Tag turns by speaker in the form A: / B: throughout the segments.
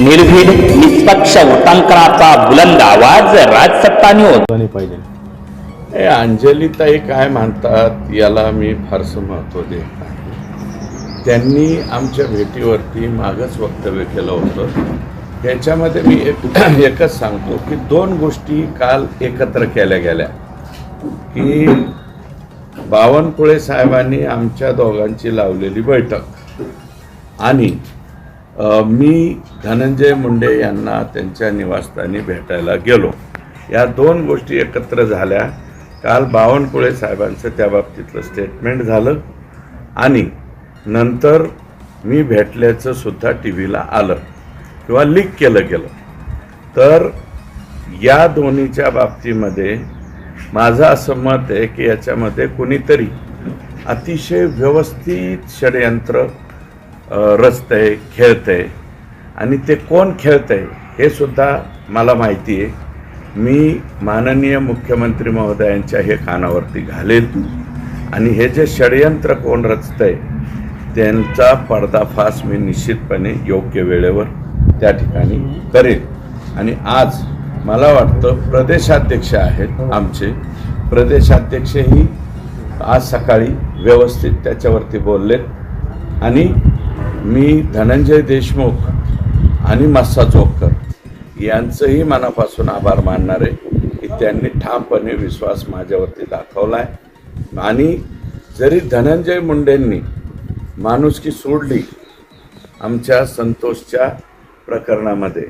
A: निर्भीड निष्पक्ष वृत्तांकनाचा बुलंद आवाज राजसत्ता न्यूज
B: नाही पाहिजे.
C: हे अंजलीताई काय म्हणतात याला मी फारसं महत्त्व देत नाही. त्यांनी आमच्या भेटीवरती मागच वक्तव्य केलं होतं. त्याच्यामध्ये मी एक एकच सांगतो की दोन गोष्टी काल एकत्र केल्या गेल्या. की बावनकुळे साहेबांनी आमच्या दोघांची लावलेली बैठक आणि मी धनंजय मुंडे यांना त्यांच्या निवासस्थानी भेटायला गेलो. या दोन गोष्टी एकत्र झाल्या. काल बावनकुळे साहेबांचं त्या बाबतीतलं स्टेटमेंट झालं आणि नंतर मी भेटल्याचं सुद्धा टी व्हीला आलं किंवा लीक केलं गेलं. तर या दोन्हीच्या बाबतीमध्ये माझं असं मत आहे की याच्यामध्ये कुणीतरी अतिशय व्यवस्थित षडयंत्र रचतंय खेळतंय आणि ते कोण खेळतंय हे सुद्धा मला माहिती आहे. मी माननीय मुख्यमंत्री महोदयांच्या हे कानावरती घालेल. आणि हे जे षडयंत्र कोण रचतंय त्यांचा पर्दाफाश मी निश्चितपणे योग्य वेळेवर त्या ठिकाणी करेल. आणि आज मला वाटतं प्रदेशाध्यक्ष आहेत आमचे. प्रदेशाध्यक्षही आज सकाळी व्यवस्थित त्याच्यावरती बोललेत. आणि मी धनंजय देशमुख आणि मस्सा चोपकर यांचंही मनापासून आभार मानणार आहे की त्यांनी ठामपणे विश्वास माझ्यावरती दाखवला आहे आणि जरी धनंजय मुंडेंनी माणुसकी सोडली आमच्या संतोषच्या प्रकरणामध्ये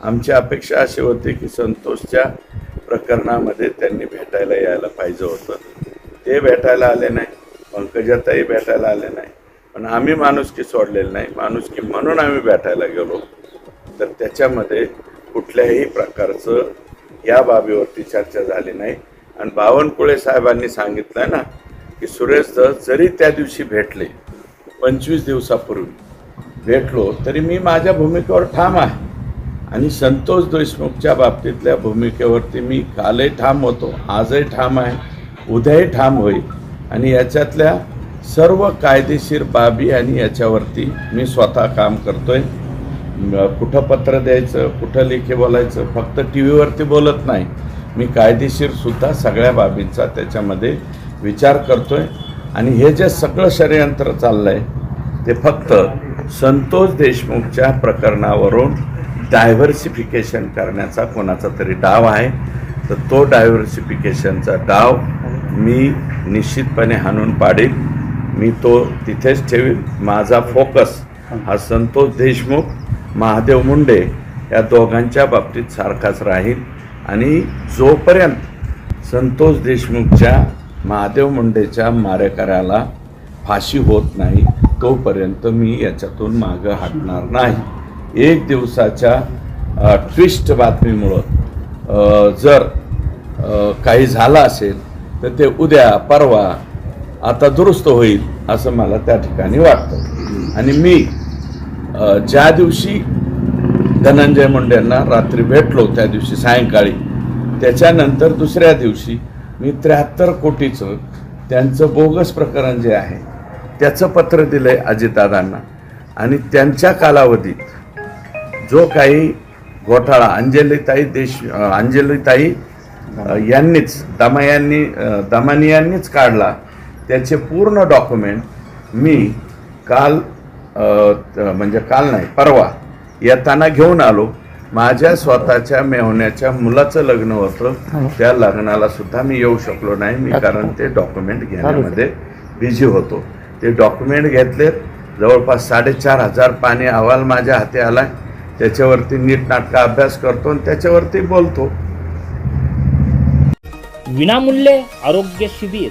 C: आमची अपेक्षा अशी होती की संतोषच्या प्रकरणामध्ये त्यांनी भेटायला यायला पाहिजे होतं. ते भेटायला आले नाही पंकजाताई भेटायला आले नाही. पण आम्ही माणुसकी सोडलेली नाही. माणुसकी म्हणून आम्ही भेटायला गेलो. तर त्याच्यामध्ये कुठल्याही प्रकारचं या बाबीवरती चर्चा झाली नाही. आणि बावनकुळे साहेबांनी सांगितलं ना की सुरेश दस जरी त्या दिवशी भेटले पंचवीस दिवसापूर्वी भेटलो तरी मी माझ्या भूमिकेवर ठाम आहे. आणि संतोष देशमुखच्या बाबतीतल्या भूमिकेवरती मी कालही ठाम होतो आजही ठाम आहे उद्याही ठाम होईल. आणि याच्यातल्या सर्व कायदेशीर बाबी आणि याच्यावरती मी स्वतः काम करतोय. कुठं पत्र द्यायचं कुठं लेखे बोलायचं फक्त टी व्हीवरती बोलत नाही. मी कायदेशीर सुद्धा सगळ्या बाबींचा त्याच्यामध्ये विचार करतोय. आणि हे जे सगळं षडयंत्र चाललंय ते फक्त संतोष देशमुखच्या प्रकरणावरून डायव्हर्सिफिकेशन करण्याचा कोणाचा तरी डाव आहे. तर तो डायव्हर्सिफिकेशनचा डाव मी निश्चितपणे हाणून पाडेल मी तो तिथेच ठेवीन. माझा फोकस हा संतोष देशमुख महादेव मुंडे या दोघांच्या बाबतीत सारखाच राहील. आणि जोपर्यंत संतोष देशमुखच्या महादेव मुंडेच्या मारेकऱ्याला फाशी होत नाही तोपर्यंत मी याच्यातून मागं हटणार नाही. एक दिवसाच्या ट्विस्ट बातमीमुळं जर काही झालं असेल तर ते उद्या परवा आता दुरुस्त होईल असं मला त्या ठिकाणी वाटतं. आणि मी ज्या दिवशी धनंजय मुंडेंना रात्री भेटलो त्या दिवशी सायंकाळी त्याच्यानंतर दुसऱ्या दिवशी मी त्र्याहत्तर कोटीचं त्यांचं बोगस प्रकरण जे आहे त्याचं पत्र दिलं आहे अजितदादांना. आणि त्यांच्या कालावधीत जो काही घोटाळा अंजलीताई देश अंजलीताई यांनीच दमा यांनी दमानी यांनीच काढला त्याचे पूर्ण डॉक्युमेंट मी काल म्हणजे काल नाही परवा येताना घेऊन आलो. माझ्या स्वतःच्या मेहण्याच्या मुलाचं लग्न होतं. त्या लग्नाला सुद्धा मी येऊ शकलो नाही. मी कारण ते डॉक्युमेंट घेण्यामध्ये बिझी होतो. ते डॉक्युमेंट घेतलेत. जवळपास साडेचार हजार पाणी अहवाल माझ्या हाती आला त्याच्यावरती नीटनाटका अभ्यास करतो आणि त्याच्यावरती बोलतो.
D: विनामूल्य आरोग्य शिबिर.